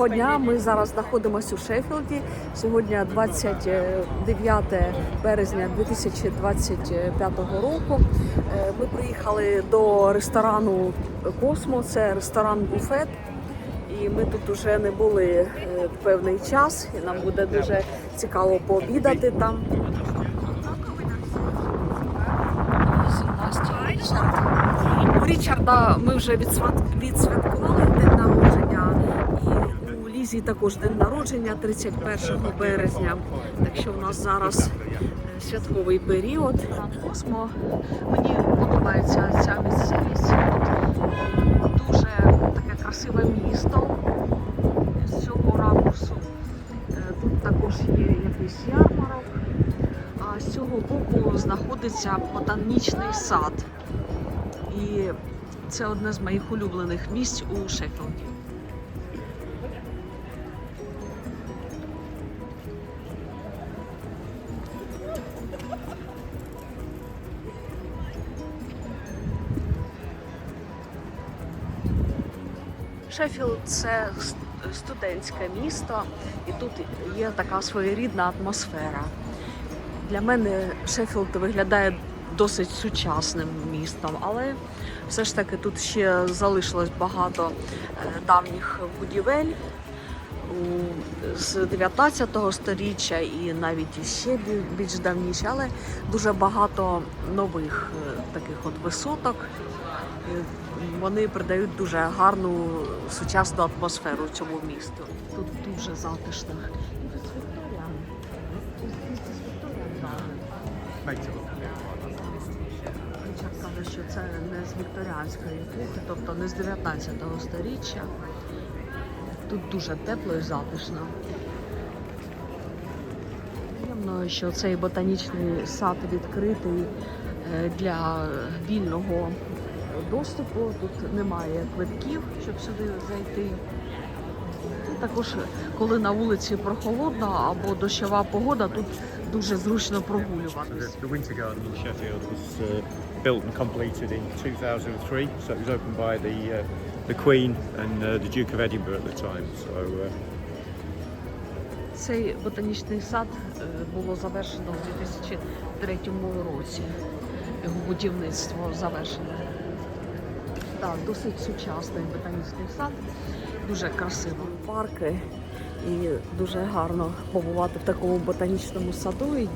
Доброго дня. Ми зараз знаходимося у Шеффілді. Сьогодні 29 березня 2025 року. Е, Ми приїхали до ресторану Космо. Це ресторан буфет. І ми тут вже не були е, певний час. І нам буде дуже цікаво пообідати там. У Річарда ми вже відсвяткували. І Лізі також день народження 31 березня. Так що в нас зараз е, святковий період. Космо. Мені подобається ця місцевість. Тут Дуже таке красиве місто з цього ракурсу. Е, Тут також є якийсь ярмарок. А з цього боку знаходиться ботанічний сад. І це одне з моїх улюблених місць у Шеффілді. Шеффілд це студентське місто, і тут є така своєрідна атмосфера. Для мене Шеффілд виглядає досить сучасним містом, але все ж таки тут ще залишилось багато е, давніх будівель з 19 століття і навіть бі- більш давніше, але дуже багато нових е, таких от висоток. Вони придають дуже гарну сучасну атмосферу цьому місту. Тут дуже затишно. Каже, що це не з вікторіанської епохи, тобто не з 19 століття. Тут дуже тепло і затишно. Приємно, що цей ботанічний сад відкритий е, для вільного доступу. Тут немає квитків, щоб сюди зайти. І також, коли на вулиці прохолодно або дощова погода, тут дуже зручно The, прогулюватись. the Winter Garden in Sheffield was uh, built and completed in 2003, so it was opened by the uh, the Queen and uh, the Duke of Edinburgh at the time. So uh, Цей ботанічний сад е, було завершено у 2003 році. Його будівництво завершено. Так, досить сучасний ботанічний сад, дуже красиво. Парки і дуже гарно побувати в такому ботанічному саду. І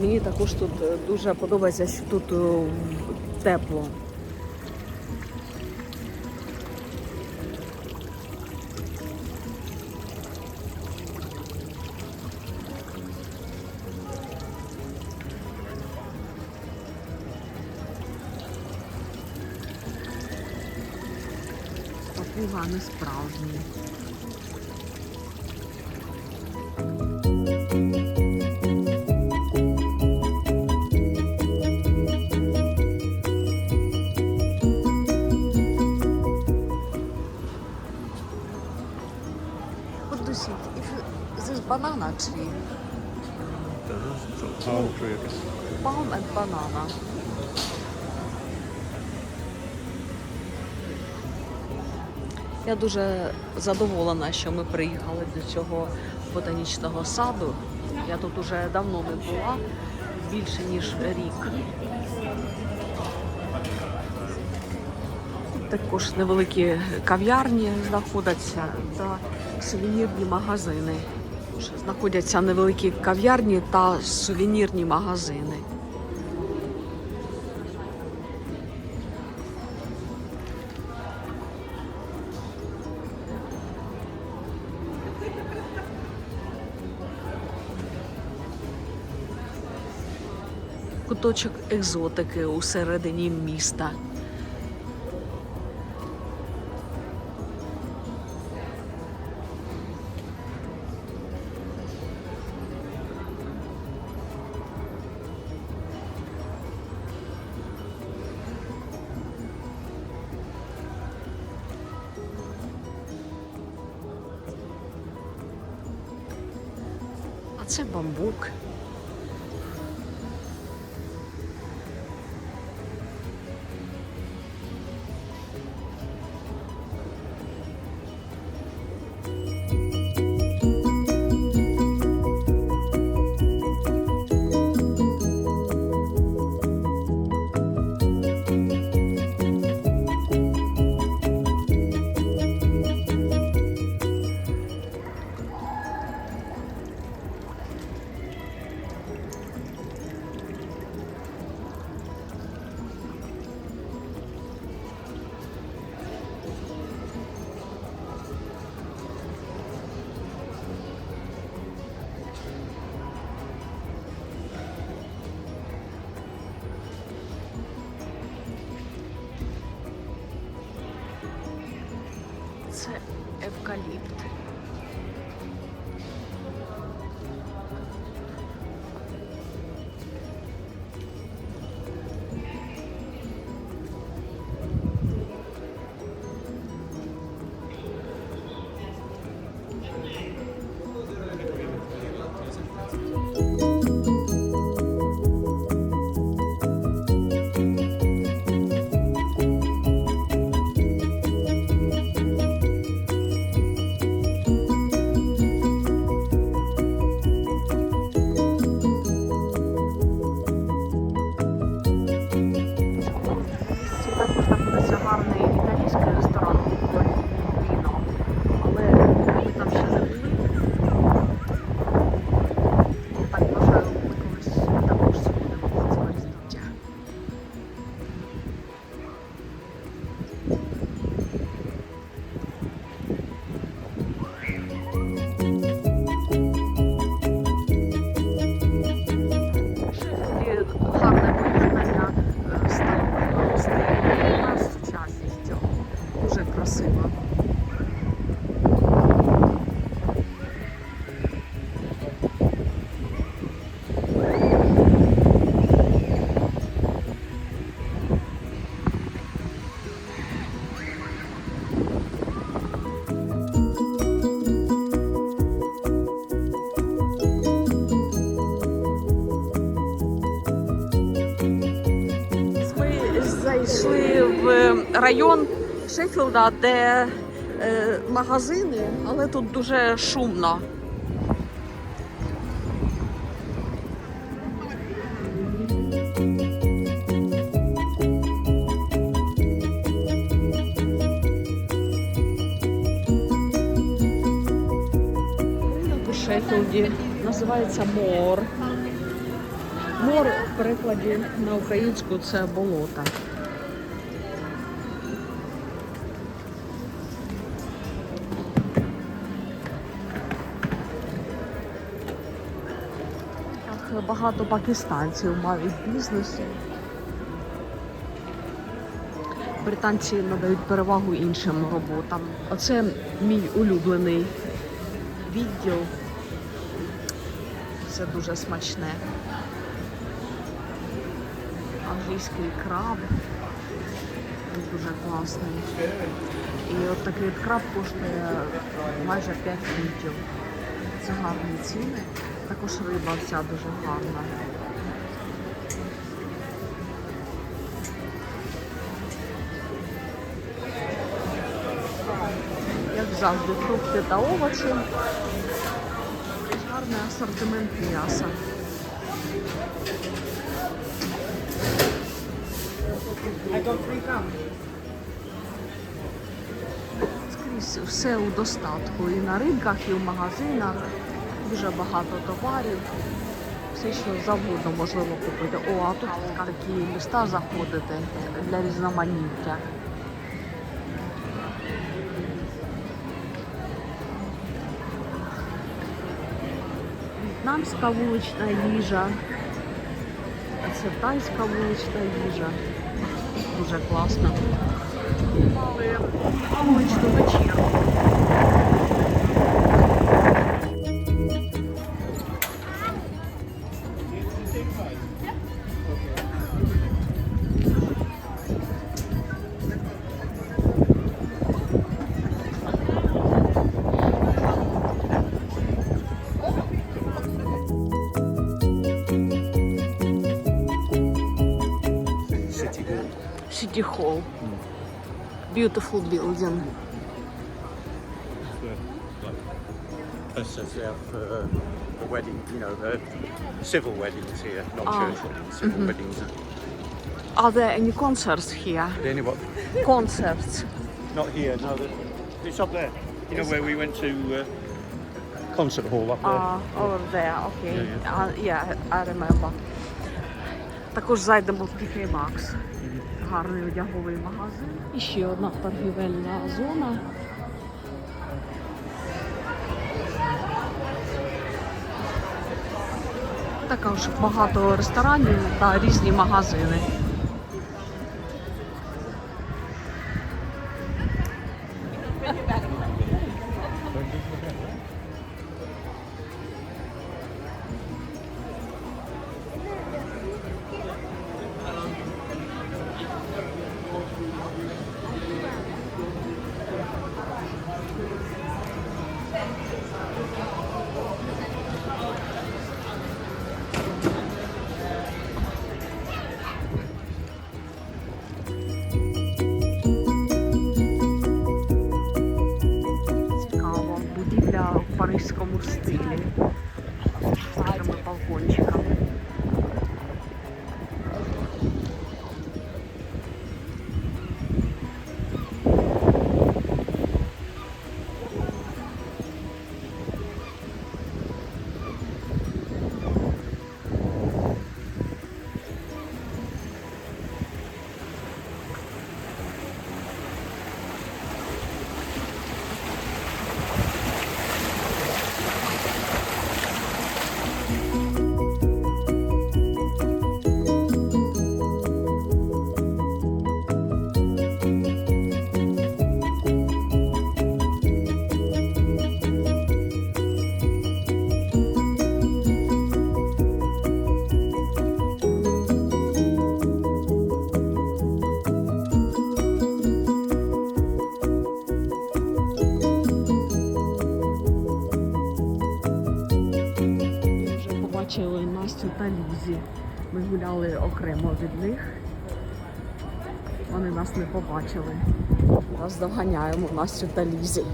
мені також тут е, дуже подобається, що тут е, тепло. Папуга не справжній. What do you think? If this banana tree, palm tree, I guess. palm and banana. Я дуже задоволена, що ми приїхали до цього ботанічного саду. Я тут уже давно не була, більше ніж рік. Також невеликі кав'ярні знаходяться та сувенірні магазини. Знаходяться невеликі кав'ярні та сувенірні магазини. Куточок екзотики у середині міста. В район Шеффілда, де е, магазини, але тут дуже шумно. У Шеффілді називається Мор. Мор в перекладі на українську це болото. Багато пакистанців мають бізнесу. Британці надають перевагу іншим роботам. Оце мій улюблений відділ. Це дуже смачне. Англійський краб. Він дуже класний. І от такий краб коштує майже 5 фунтів. Це гарні ціни. Також риба вся дуже гарна. Як завжди, фрукти та овочі. Гарний асортимент м'яса. Скрізь все у достатку. І на ринках, і в магазинах. Дуже багато товарів. Все, що завгодно можливо купити. О, а тут такі міста заходити для різноманіття. В'єтнамська вулична їжа. Це тайська вулична їжа. Дуже класно. Мали вуличну вечірку. City Hall. Beautiful building. That's just there for the wedding, you know, the civil weddings here, not Ah. church weddings, civil weddings. Are there any concerts here? The only what? Concerts. Not here, no. The, it's up there. You know where we went to uh, concert hall up there. Uh, over there, okay. Yeah, Uh, yeah, I remember. Також зайдемо в PK Maxx. Гарний одяговий магазин. І ще одна торгівельна зона. Також багато ресторанів та різні магазини. Катю та Ми гуляли окремо від них. Вони нас не побачили. Роздоганяємо Настю та Лізі.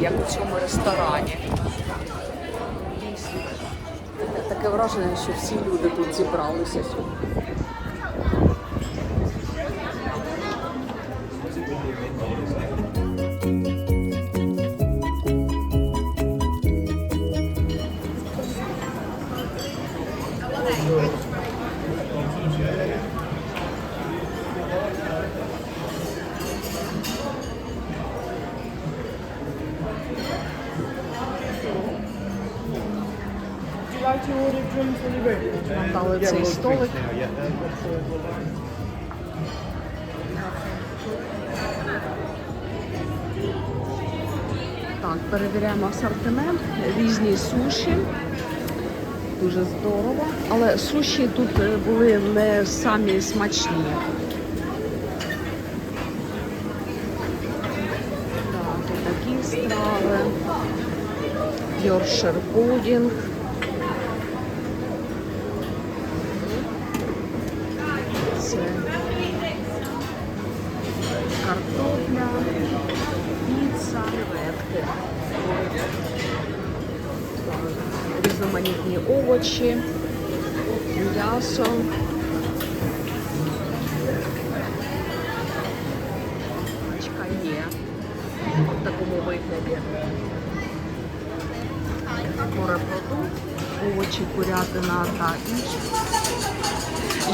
Як у цьому ресторані. Таке враження, що всі люди тут зібралися сьогодні. Цей столик. Так, перевіряємо асортимент, різні суші. Дуже здорово. Але суші тут е, були не самі смачні. Так, такі страви. Йоршер пудінг. Це картопля, піца, креветки, різноманітні овочі, м'ясо. Качка є в такому вигляді. Морепродукт, овочі, курятина та інше.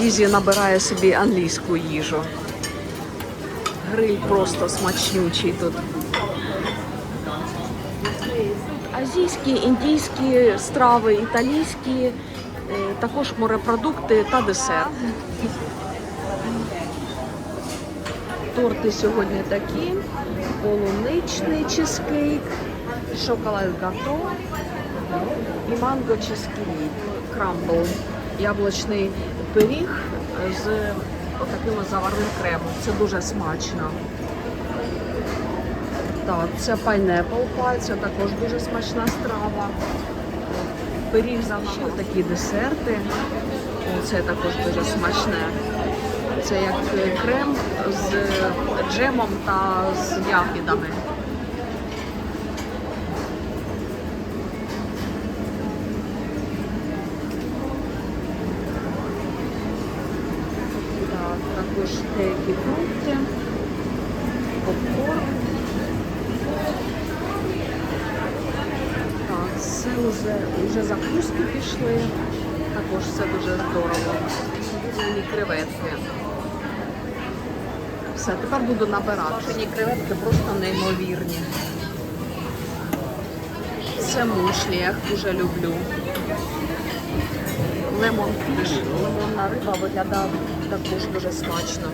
Лізі набирає собі англійську їжу. Гриль просто смачнючий тут. Азійські, індійські страви, італійські, е, також морепродукти та десерт. Торти сьогодні такі: полуничний чизкейк, шоколад гато і манго чизкейк, крамбл, яблучний пиріг з таким заварним кремом. Це дуже смачно. Так, це pineapple pie, це також дуже смачна страва. Пиріг заварний, такі десерти. Це також дуже смачне. Це як крем з джемом та з ягідами. Так, також деякі фрукти, попкорн. Так, це вже, вже закуски пішли. Також все дуже здорово. Різні креветки. Все, тепер буду набирати. Мені креветки просто неймовірні. Це мушлі, я їх дуже люблю. Лемон фіш, лимонна риба виглядає також дуже смачно.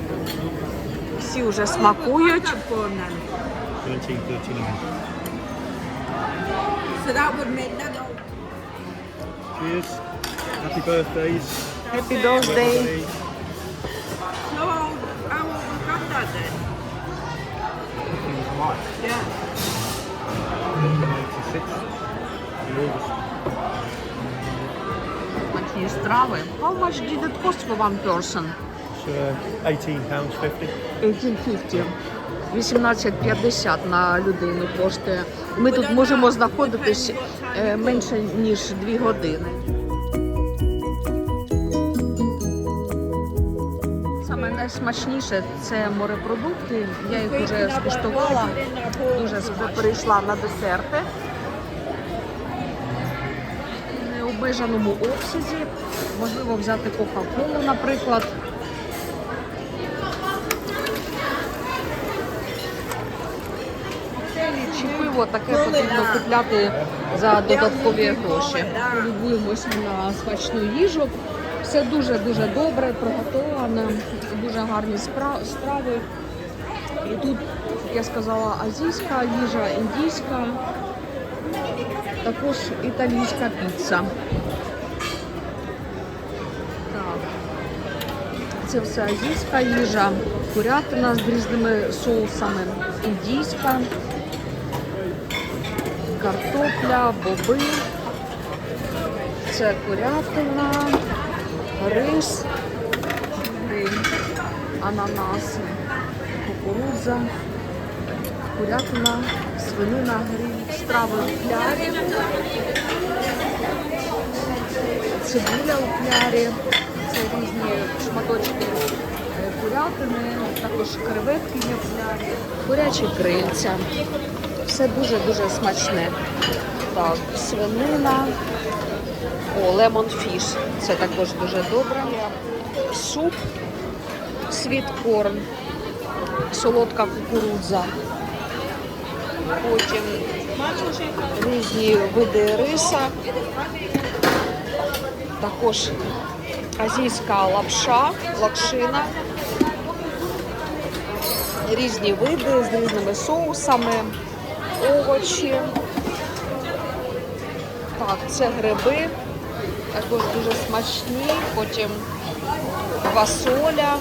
Всі вже смакують. 1339. So that would make that all. Cheers. Happy birthdays. Happy birthday. No, I will become that then. Yeah. 86. Yours. Смачні страви. How much did it cost for one person? Uh, £18.50. 1850. 18,50 на людину коштує. Ми тут можемо знаходитись е, менше ніж 2 години. Саме найсмачніше це морепродукти. Я їх вже скуштувала. Дуже перейшла на десерти. В необмеженому обсязі. Можливо взяти Кока-Колу, наприклад. Пиво таке потрібно купляти за додаткові гроші. Любуємося на смачну їжу. Все дуже-дуже добре, приготовано, дуже гарні страви. І тут, як я сказала, азійська їжа, індійська, також італійська піца. Так. Це все азійська їжа, курятина з різними соусами, індійська, картопля, боби. Це курятина, рис, ананаси, кукурудза, курятина, свинина, гриль, страви в плярі, цибуля у плярі, це різні шматочки е, курятини, також креветки є в плярі, курячі крильця. Все дуже-дуже смачне. Так, свинина. О, лемон фіш. Це також дуже добре. Суп, світкорн, солодка кукурудза. Потім різні види риса. Також азійська лапша, лакшина. Різні види з різними соусами, овочі. Так, це гриби, також дуже смачні, потім квасоля.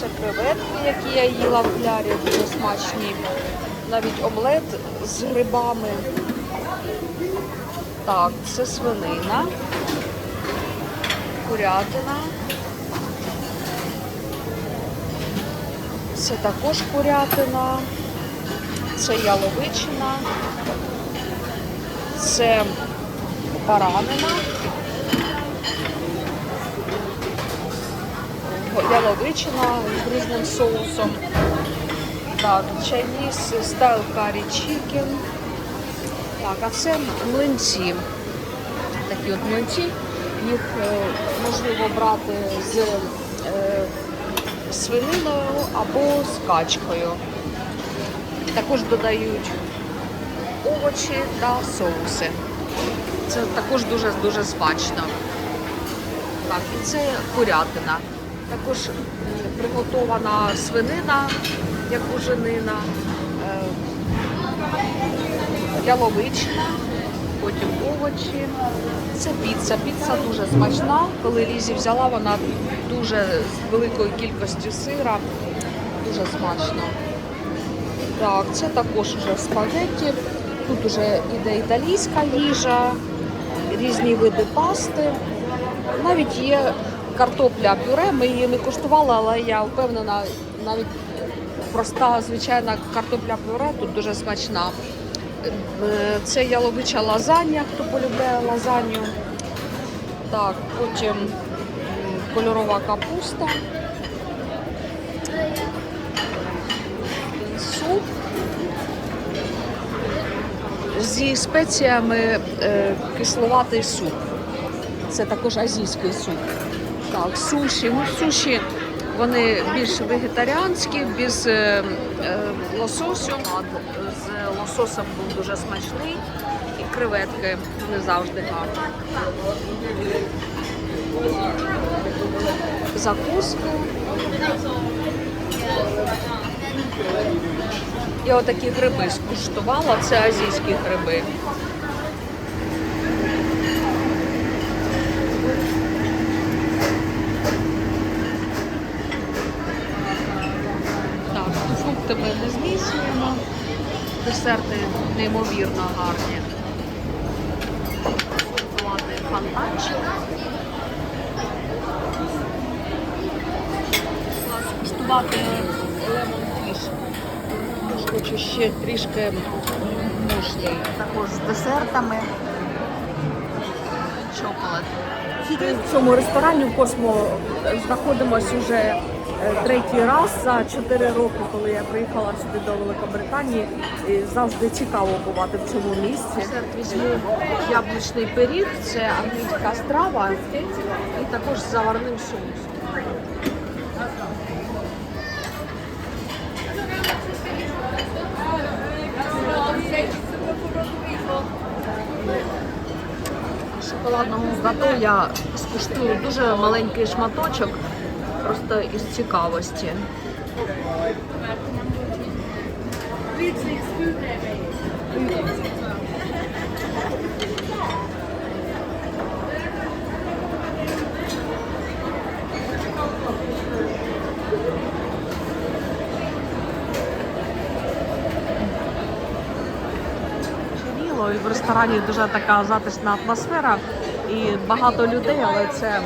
Це креветки, які я їла в плярі, дуже смачні. Навіть омлет з грибами. Так, це свинина, курятина. Це також курятина, це яловичина, це баранина, яловичина з різним соусом. Так, чайніс стайл карі чікен. Так, а це млинці. Такі от млинці. Їх е, можливо брати з е, свининою або з качкою. Також додають овочі та соуси. Це також дуже дуже смачно. Так, і це курятина. Також приготована свинина, як буженина, е, яловичина, потім овочі. Це піца. Піца дуже смачна. Коли Лізі взяла, вона дуже з великою кількістю сира. Дуже смачно. Так, це також вже спагетті. Тут вже іде італійська їжа, різні види пасти. Навіть є картопля пюре. Ми її не куштували, але я впевнена, навіть проста звичайна картопля пюре тут дуже смачна. Е, Це яловича лазанья, хто полюбляє лазанью. Так, потім кольорова капуста. Суп зі спеціями е, кисловатий суп. Це також азійський суп. Так, суші. Ну, суші вони більш вегетаріанські, без е, е, лососю. З лососем був дуже смачний. І креветки не завжди гарні. Закуски. Я отакі гриби скуштувала, це азійські гриби. Так, ну, фрукти ми не змісюємо. Десерти неймовірно гарні. Шоколадний фонтанчик. Скуштувати Хочу ще трішки мушлі. Також з десертами. Шоколад. В цьому ресторані в Космо знаходимося вже е, третій раз за 4 роки, коли я приїхала сюди до Великобританії. І завжди цікаво бувати в цьому місці. Десерт візьму яблучний пиріг, це англійська страва і також з заварним соусом. шоколадному гато я скуштую дуже маленький шматочок, просто із цікавості. Thank you. В ресторані дуже така затишна атмосфера і багато людей, але це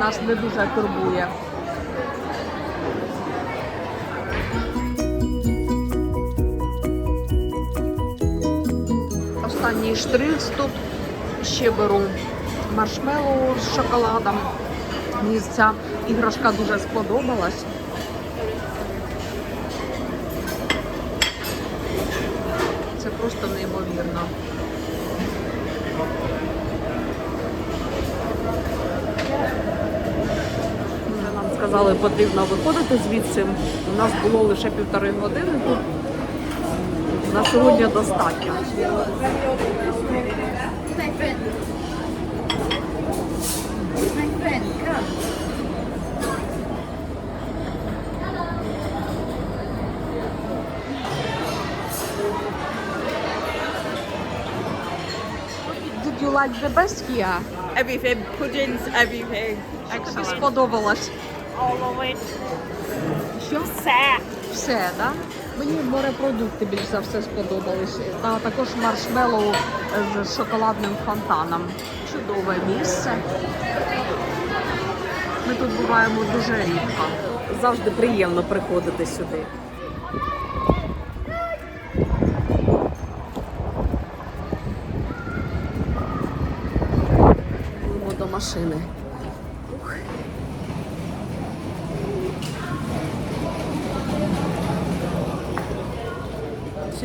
нас не дуже турбує. Останній штрих тут ще беру маршмеллоу з шоколадом. Мені ця іграшка дуже сподобалась. Це просто неймовірно. Вже Нам сказали, потрібно виходити звідси. У нас було лише півтори години тут. На сьогодні достатньо. Did you like the best here? Everything, puddings, everything. Як тобі сподобалось? All of it. Що? Все. Все, да? Мені морепродукти більш за все сподобались. Та також маршмеллоу з шоколадним фонтаном. Чудове місце. Ми тут буваємо дуже рідко. Завжди приємно приходити сюди. Йдемо до машини.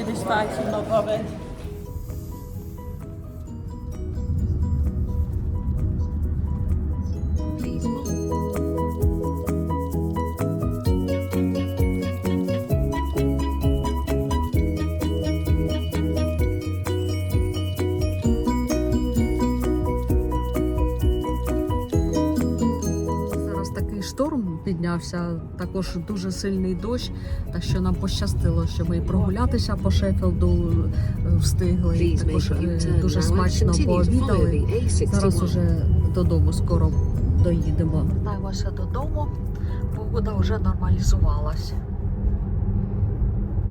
this fighting love of it. Піднявся, також дуже сильний дощ. Так що нам пощастило, що ми прогулятися по Шеффілду е, встигли. І також е, дуже смачно пообідали. Зараз уже додому скоро доїдемо. Вертаємося додому. Погода вже нормалізувалась.